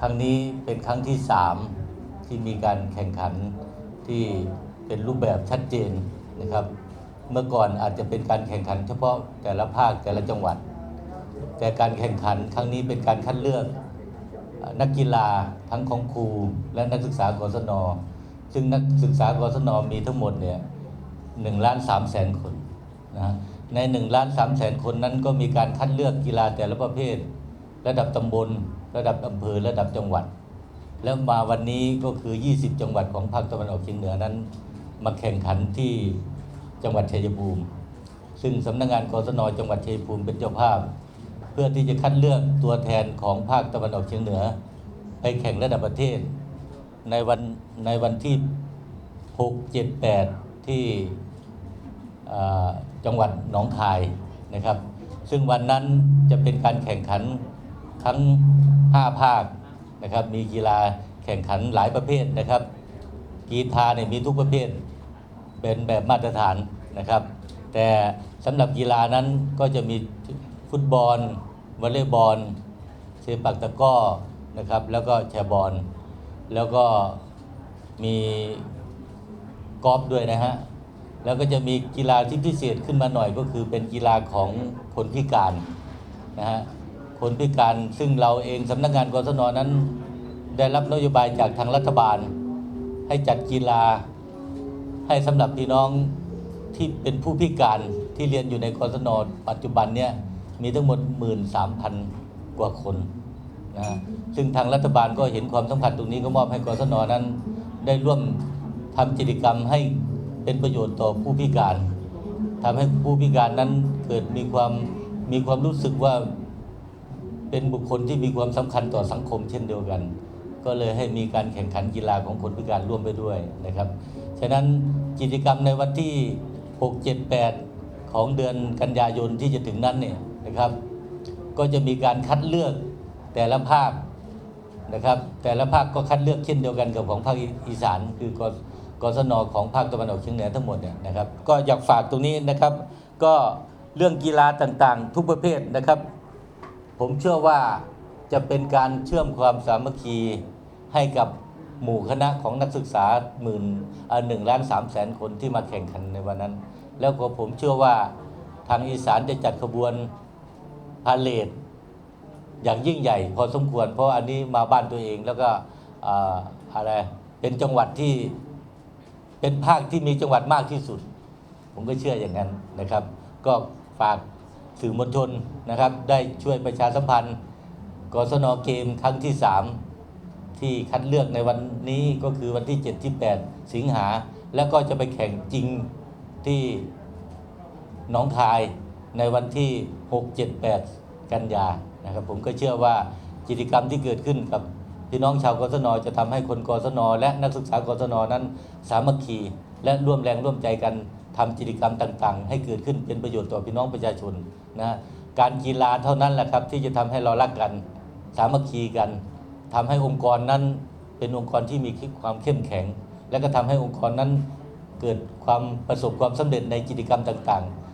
ครั้งนี้เป็นครั้งที่สามที่มีการแข่งขันที่เป็นรูปแบบชัดเจนนะครับ เมื่อก่อนอาจจะเป็นการแข่งขัน เฉพาะแต่ละภาคแต่ละจังหวัด แต่การแข่งขันครั้งนี้เป็นการคัดเลือกนักกีฬาทั้งของครูและนักศึกษากศน ซึ่งนักศึกษากศนมีทั้งหมดเนี่ยหนึ่งล้านสามแสนคนนะฮะในหนึ่งล้านสามแสนคนนั้นก็มีการคัดเลือกกีฬาแต่ละประเภท ระดับตำบล ระดับอำเภอระดับจังหวัด แล้วมาวันนี้ก็คือ 20 จังหวัดของภาคตะวันออกเฉียงเหนือนั้น มาแข่งขันที่จังหวัดชัยภูมิ ซึ่งสำนักงานกศนจังหวัดชัยภูมิเป็นเจ้าภาพ เพื่อที่จะคัดเลือกตัวแทนของภาคตะวันออกเฉียงเหนือ ไปแข่งระดับประเทศ ในวันในวันที่ 6 7 8 ที่จังหวัดหนองคายนะครับ ซึ่งวันนั้นจะเป็นการแข่งขัน ทั้ง 5 ภาคนะครับมีกีฬาแข่งขันหลายประเภทนะครับ กีฬาเนี่ยมีทุกประเภทเป็นแบบมาตรฐานนะครับ แต่สำหรับกีฬานั้นก็จะมีฟุตบอลวอลเลย์บอลเซปักตะก้อนะครับ แล้วก็แชร์บอลแล้วก็มีกอล์ฟด้วยนะฮะแล้วก็จะมีกีฬาที่พิเศษขึ้นมาหน่อยก็คือเป็นกีฬาของคนพิการนะฮะ คนพิการซึ่งเราเองสำนักงานกศนนั้น ได้รับนโยบายจากทางรัฐบาล ให้จัดกีฬาให้สำหรับพี่น้องที่เป็นผู้พิการที่เรียนอยู่ในกศนปัจจุบันเนี่ยมีทั้งหมด 13,000 กว่าคนนะซึ่งทางรัฐบาลก็เห็นความสำคัญตรงนี้ก็มอบให้กศนนั้น ได้ร่วมทำกิจกรรมให้เป็นประโยชน์ต่อผู้พิการทำให้ผู้พิการนั้นเกิดมีความมีความรู้สึกว่า เป็นบุคคลที่มีความสำคัญต่อสังคมเช่นเดียวกัน ก็เลยให้มีการแข่งขันกีฬาของคนพิการร่วมไปด้วยนะครับ ฉะนั้นกิจกรรมในวันที่ 6 7 8 ของเดือนกันยายนที่จะถึงนั้นเนี่ยนะครับ ก็จะมีการคัดเลือกแต่ละภาคนะครับ แต่ละภาคก็คัดเลือกเช่นเดียวกันกับของภาคอีสานคือกกศนของภาคตะวันออกเฉียงเหนือทั้งหมดเนี่ยนะครับ ก็อยากฝากตรงนี้นะครับ ก็เรื่องกีฬาต่างๆ ทุกประเภทนะครับ ผมเชื่อว่าจะเป็นการเชื่อมความสามัคคีให้กับหมู่คณะของนักศึกษาหมื่นหนึ่งล้านสามแสนคนที่มาแข่งขันในวันนั้น แล้วก็ผมเชื่อว่าทางอีสานจะจัดขบวนพาเลทอย่างยิ่งใหญ่พอสมควร เพราะอันนี้มาบ้านตัวเองแล้วก็อ่าอะไรเป็นจังหวัดที่เป็นภาคที่มีจังหวัดมากที่สุด ผมก็เชื่ออย่างนั้นนะครับ ก็ฝาก สื่อมวลชนนะครับ ได้ช่วยประชาสัมพันธ์กศนเกมครั้งที่ 3 ที่คัดเลือกในวันนี้ก็คือวันที่ 7 ที่ 8 สิงหา แล้วก็จะไปแข่งจริงที่หนองคายในวันที่ 6 7 8 กันยานะครับ ผมก็เชื่อว่ากิจกรรมที่เกิดขึ้นกับพี่น้องชาวกศนจะทำให้คนกศนและนักศึกษากศนนั้นสามัคคีและร่วมแรงร่วมใจกัน ทำกิจกรรมต่างๆ ให้เกิดขึ้นเป็นประโยชน์ต่อพี่น้องประชาชนนะการกีฬาเท่านั้นแหละครับที่จะทำให้เรารักกัน สามัคคีกันทำให้องค์กรนั้นเป็นองค์กรที่มีความเข้มแข็ง และก็ทำให้องค์กรนั้นเกิดความประสบความสำเร็จในกิจกรรมต่างๆ